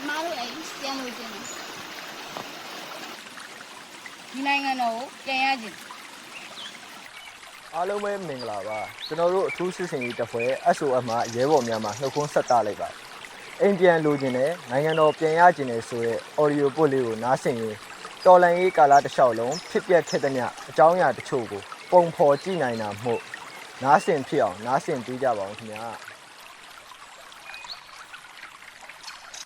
ကျမတို့အိမ်ပြန်လို့ခြင်းဒီနိုင်ငံတော်ကိုပြန်ရခြင်းအားလုံးပဲမင်္ဂလာပါကျွန်တော်တို့အထူးစစ်စင်ရေးတပ်ဖွဲ့ SOM မှာရဲဘော်များမှနှုတ်ခွန်းဆက်တာလိုက်ပါအိမ်ပြန်လိုခြင်းနဲ့နိုင်ငံတော်ပြန်ရခြင်းနဲ့ဆိုတဲ့ audio ပို့လေးကိုနားဆင်ရင်တော်လန်ရေးကာလတစ်လျှောက်လုံးဖြစ်ပျက်ခဲ့တဲ့မြအကြောင်းအရာတချို့ကိုပုံဖော်ကြည့်နိုင်တာမို့နားဆင်ဖြစ်အောင်နားဆင်ပေးကြပါဦးခင်ဗျာ